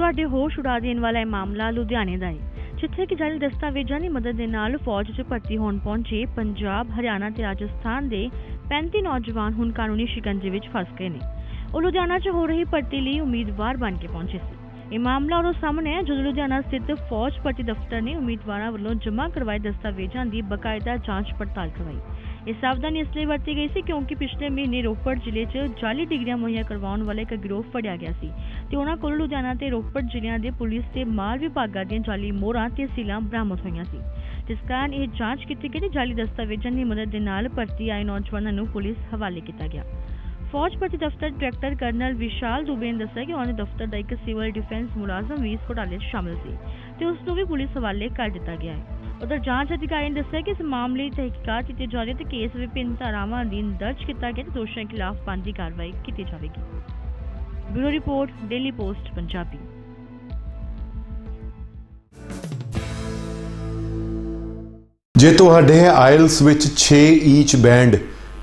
ਤੁਹਾਡੇ ਹੋਸ਼ ਉਡਾ ਦੇਣ ਵਾਲਾ ਇਹ ਮਾਮਲਾ ਲੁਧਿਆਣੇ ਦਾ ਹੈ ਜਿੱਥੇ ਕਿ ਜਾਲੀ ਦਸਤਾਵੇਜ਼ਾਂ ਦੀ ਮਦਦ ਦੇ ਨਾਲ ਫੌਜ 'ਚ ਭਰਤੀ ਹੋਣ ਪਹੁੰਚੇ ਪੰਜਾਬ, ਹਰਿਆਣਾ ਤੇ ਰਾਜਸਥਾਨ ਦੇ 35 ਨੌਜਵਾਨ ਹੁਣ ਕਾਨੂੰਨੀ ਸ਼ਿਕੰਜੇ ਵਿੱਚ ਫਸ ਗਏ ਨੇ। ਉਹ ਲੁਧਿਆਣਾ 'ਚ ਹੋ ਰਹੀ ਭਰਤੀ ਲਈ ਉਮੀਦਵਾਰ ਬਣ ਕੇ ਪਹੁੰਚੇ ਸੀ। ਇਹ ਮਾਮਲਾ ਉਦੋਂ ਸਾਹਮਣੇ ਹੈ ਜਦੋਂ ਲੁਧਿਆਣਾ ਸਥਿਤ ਫੌਜ ਭਰਤੀ ਦਫ਼ਤਰ ਨੇ ਉਮੀਦਵਾਰਾਂ ਵੱਲੋਂ ਜਮ੍ਹਾਂ ਕਰਵਾਏ ਦਸਤਾਵੇਜ਼ਾਂ ਦੀ ਬਕਾਇਦਾ ਜਾਂਚ ਪੜਤਾਲ ਕਰਵਾਈ। ਇਹ ਸਾਵਧਾਨੀ ਇਸ ਲਈ ਵਰਤੀ ਗਈ ਸੀ ਕਿਉਂਕਿ ਪਿਛਲੇ ਮਹੀਨੇ ਰੋਪੜ ਜ਼ਿਲ੍ਹੇ 'ਚ ਜਾਲੀ ਡਿਗਰੀਆਂ ਮੁਹੱਈਆ ਕਰਵਾਉਣ ਵਾਲਾ ਇੱਕ ਗਿਰੋਹ ਫੜਿਆ ਗਿਆ ਸੀ ਤੇ ਉਹਨਾਂ ਕੋਲ ਲੁਧਿਆਣਾ ਤੇ ਰੋਪੜ ਜ਼ਿਲ੍ਹਿਆਂ ਦੇ ਪੁਲਿਸ ਤੇ ਮਾਲ ਵਿਭਾਗਾਂ ਦੀਆਂ ਜਾਲੀ ਮੋਹਰਾਂ ਤੇ ਸੀਲਾਂ ਬਰਾਮਦ ਹੋਈਆਂ ਸੀ। ਜਿਸ ਕਾਰਨ ਇਹ ਜਾਂਚ ਕੀਤੀ ਗਈ ਤੇ ਜਾਲੀ ਦਸਤਾਵੇਜ਼ਾਂ ਦੀ ਮਦਦ ਦੇ ਨਾਲ ਭਰਤੀ ਆਏ ਨੌਜਵਾਨਾਂ ਨੂੰ ਪੁਲਿਸ ਹਵਾਲੇ ਕੀਤਾ ਗਿਆ। ਫੌਜ ਭਰਤੀ ਦਫ਼ਤਰ ਡਾਇਰੈਕਟਰ ਕਰਨਲ ਵਿਸ਼ਾਲ ਦੁਬੇ ਨੇ ਦੱਸਿਆ ਕਿ ਉਹਨਾਂ ਦੇ ਦਫ਼ਤਰ ਦਾ ਇੱਕ ਸਿਵਲ ਡਿਫੈਂਸ ਮੁਲਾਜ਼ਮ ਵੀ ਇਸ ਘੁਟਾਲੇ 'ਚ ਸ਼ਾਮਲ ਸੀ ਤੇ ਉਸ ਨੂੰ ਵੀ ਪੁਲਿਸ ਹਵਾਲੇ ਕਰ ਦਿੱਤਾ ਗਿਆ ਹੈ। ਉਧਰ ਜਾਂਚ ਅਧਿਕਾਰੀ ਨੇ ਦੱਸਿਆ ਕਿ ਇਸ ਮਾਮਲੇ ਦੀ ਤਹਿਕੀਕਾਤ ਕੀਤੀ ਜਾ ਰਹੀ ਹੈ ਤੇ ਕੇਸ ਵਿਭਿੰਨ ਧਾਰਾਵਾਂ ਅਧੀਨ ਦਰਜ ਕੀਤਾ ਗਿਆ ਤੇ ਦੋਸ਼ੀਆਂ ਖਿਲਾਫ ਬਣਦੀ ਕਾਰਵਾਈ ਕੀਤੀ ਜਾਵੇਗੀ। Bureau report, daily post, Punjabi. ਜੇ ਤੁਹਾਡੇ ਹੈ ਆਇਲਸ ਵਿੱਚ 6 ਈਚ ਬੈਂਡ